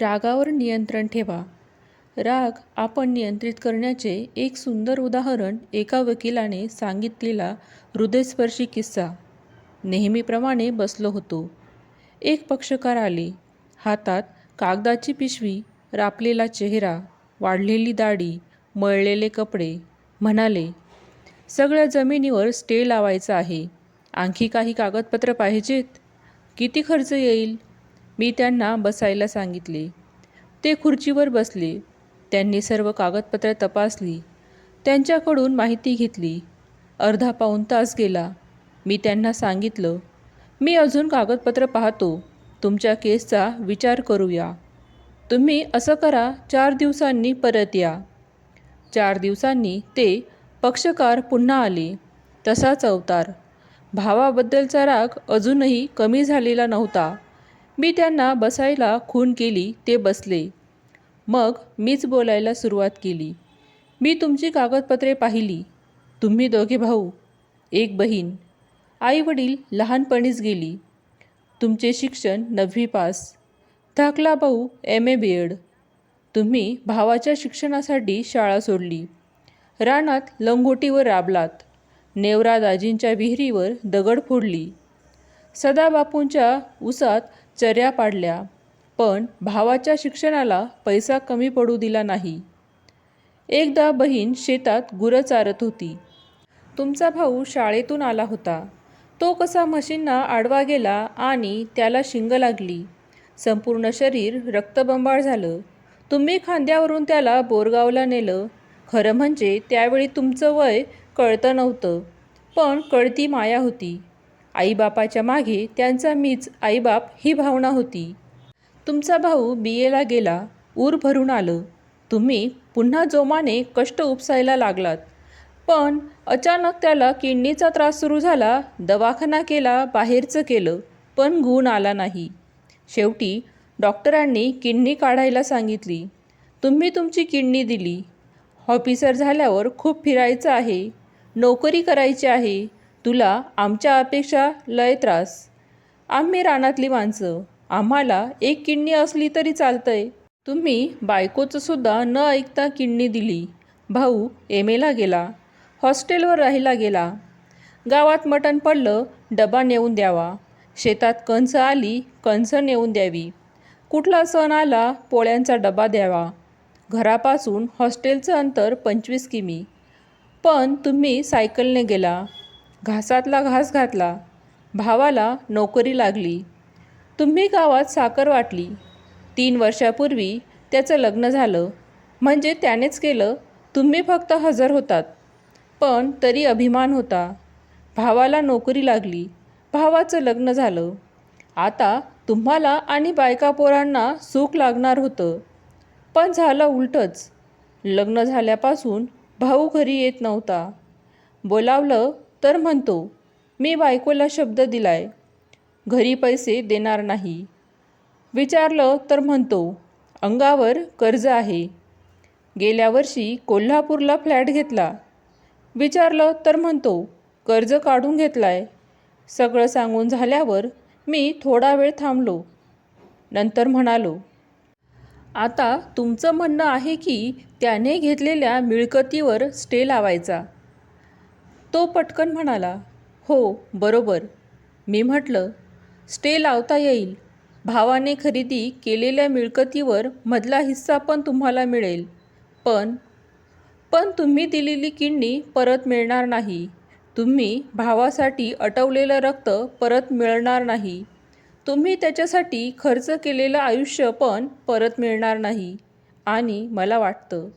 रागावर नियंत्रण ठेवा. राग आपण नियंत्रित करण्याचे एक सुंदर उदाहरण एका वकिलाने सांगितलेला हृदयस्पर्शी किस्सा. नेहमीप्रमाणे बसलो होतो. एक पक्षकार आले. हातात कागदाची पिशवी रापलेला चेहरा वाढलेली दाढी मळलेले कपडे. म्हणाले सगळ्या जमिनीवर स्टे लावायचा आहे. आणखी काही कागदपत्र पाहिजेत? किती खर्च येईल? मी त्यांना बसायला सांगितले. ते खुर्चीवर बसले. त्यांनी सर्व कागदपत्रे तपासली. त्यांच्याकडून माहिती घेतली. अर्धा पाऊण तास गेला. मी त्यांना सांगितलं मी अजून कागदपत्र पाहतो. तुमच्या केसचा विचार करूया. तुम्ही असं करा चार दिवसांनी परत या. चार दिवसांनी ते पक्षकार पुन्हा आले. तसाच अवतार. भावाबद्दलचा राग अजूनही कमी झालेला नव्हता. मी त्यांना बसायला खून केली ते बसले. मग मीच बोलायला सुरुवात केली. मी तुमची कागदपत्रे पाहिली. तुम्ही दोघे भाऊ एक बहीण. आईवडील लहानपणीच गेली. तुमचे शिक्षण नववी पास. धाकला भाऊ एम ए बी एड तुम्ही भावाच्या शिक्षणासाठी शाळा सोडली. रानात लंगोटीवर राबलात. नेवरा दाजींच्या विहिरीवर दगड फोडली. सदाबापूंच्या उसात चर्या पाडल्या पण भावाच्या शिक्षणाला पैसा कमी पडू दिला नाही. एकदा बहीण शेतात गुरं चारत होती. तुमचा भाऊ शाळेतून आला होता. तो कसा म्हशींना आडवा गेला आणि त्याला शिंग लागली. संपूर्ण शरीर रक्तबंबाळ झालं. तुम्ही खांद्यावरून त्याला बोरगावला नेलं. खरं म्हणजे त्यावेळी तुमचं वय कळतं नव्हतं पण कळती माया होती. आईबापाच्या मागे त्यांचा मीच आईबाप ही भावना होती. तुमचा भाऊ बी एला गेला ऊर भरून आलं. तुम्ही पुन्हा जोमाने कष्ट उपसायला लागलात. पण अचानक त्याला किडनीचा त्रास सुरू झाला दवाखाना केला बाहेरचं केलं पण गुण आला नाही. शेवटी डॉक्टरांनी किडनी काढायला सांगितली. तुम्ही तुमची किडनी दिली. ऑफिसर झाल्यावर खूप फिरायचं आहे. नोकरी करायची आहे. तुला आमच्या अपेक्षा लय त्रास. आम्ही रानातली माणसं. आम्हाला एक किडनी असली तरी चालतंय. तुम्ही बायकोचं सुद्धा न ऐकता किडनी दिली. भाऊ एम एला गेला. हॉस्टेलवर राहायला गेला. गावात मटण पडलं डबा नेऊन द्यावा. शेतात कणसं आली कणसं नेऊन द्यावी. कुठला सण आला पोळ्यांचा डबा द्यावा. घरापासून हॉस्टेलचं अंतर पंचवीस किमी. पण तुम्ही सायकलने गेला. घासातला घास घातला. भावाला नोकरी लागली. तुम्ही गावात साखर वाटली. तीन वर्षापूर्वी त्याचं लग्न झालं. म्हणजे त्यानेच केलं. तुम्ही फक्त हजर होतात. पण तरी अभिमान होता. भावाला नोकरी लागली. भावाचं लग्न झालं. आता तुम्हाला आणि बायका पोरांना सुख लागणार होतं. पण झालं उलटंच. लग्न झाल्यापासून भाऊ घरी येत नव्हता. बोलावलं तर म्हणतो मी बायकोला शब्द दिलाय घरी पैसे देणार नाही. विचारलं तर म्हणतो अंगावर कर्ज आहे. गेल्या वर्षी कोल्हापूरला फ्लॅट घेतला. विचारलं तर म्हणतो कर्ज काढून घेतलाय. सगळं सांगून झाल्यावर मी थोडा वेळ थांबलो. नंतर म्हणालो आता तुमचं म्हणणं आहे की त्याने घेतलेल्या मिळकतीवर स्टे लावायचा. तो पटकन म्हणाला हो बरोबर. मी म्हटलं स्टे लावता येईल. भावाने खरेदी केलेल्या मिळकतीवर मधला हिस्सा पण तुम्हाला मिळेल. पण पण तुम्ही दिलेली किडनी परत मिळणार नाही. तुम्ही भावासाठी अटवलेलं रक्त परत मिळणार नाही. तुम्ही त्याच्यासाठी खर्च केलेलं आयुष्य पण परत मिळणार नाही. आणि मला वाटतं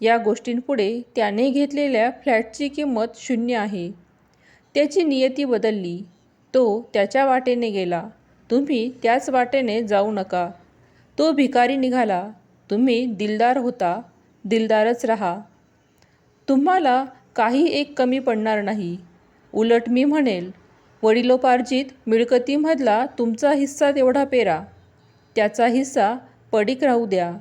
या गोष्टींपुढे त्याने घेतलेल्या फ्लॅटची किंमत शून्य आहे. त्याची नियती बदलली. तो त्याच्या वाटेने गेला. तुम्ही त्याच वाटेने जाऊ नका. तो भिकारी निघाला. तुम्ही दिलदार होता. दिलदारच राहा. तुम्हाला काही एक कमी पडणार नाही. उलट मी म्हणेल वडिलोपार्जित मिळकतीमधला तुमचा हिस्सा तेवढा पेरा. त्याचा हिस्सा पडीक राहू द्या.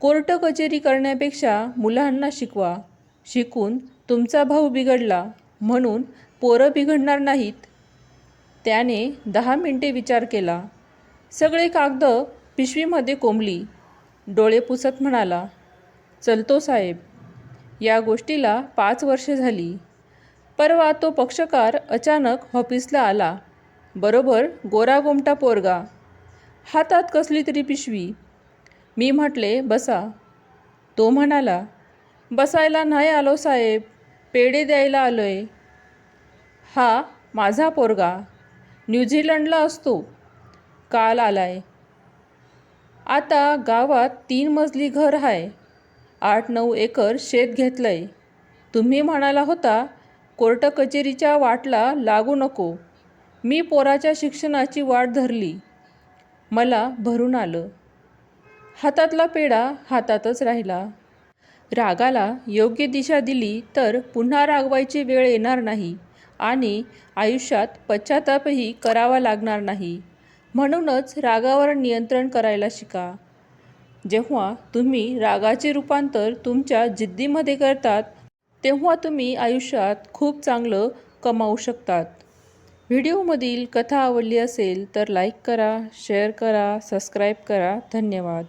कोर्ट कचेरी करण्यापेक्षा मुलांना शिकवा. शिकून तुमचा भाऊ बिघडला म्हणून पोरं बिघडणार नाहीत. त्याने दहा मिनटे विचार केला. सगळे कागद पिशवीमध्ये कोंबली. डोळे पुसत म्हणाला चलतो साहेब. या गोष्टीला पाच वर्षे झाली. परवा तो पक्षकार अचानक ऑफिसला आला. बरोबर गोरा गोमटा पोरगा. हातात कसली तरी पिशवी. मी म्हटले बसा. तो म्हणाला बसायला नाही आलो साहेब पेढे द्यायला आलो आहे हा माझा पोरगा. न्यूझीलंडला असतो. काल आलाय. आता गावात तीन मजली घर आहे आठ नऊ एकर शेत घेतलंय. तुम्ही म्हणाला होता कोर्ट कचेरीच्या वाटला लागू नको. मी पोराच्या शिक्षणाची वाट धरली. मला भरून आलं. हातातला पेढा हातातच राहिला. रागाला योग्य दिशा दिली तर पुन्हा रागवायची वेळ येणार नाही आणि आयुष्यात पश्चातापही करावा लागणार नाही. म्हणूनच रागावर नियंत्रण करायला शिका. जेव्हा तुम्ही रागाचे रूपांतर तुमच्या जिद्दीमध्ये करतात तेव्हा तुम्ही आयुष्यात खूप चांगलं कमावू शकतात. व्हिडिओमधील कथा आवडली असेल तर लाईक करा शेअर करा सबस्क्राईब करा. धन्यवाद.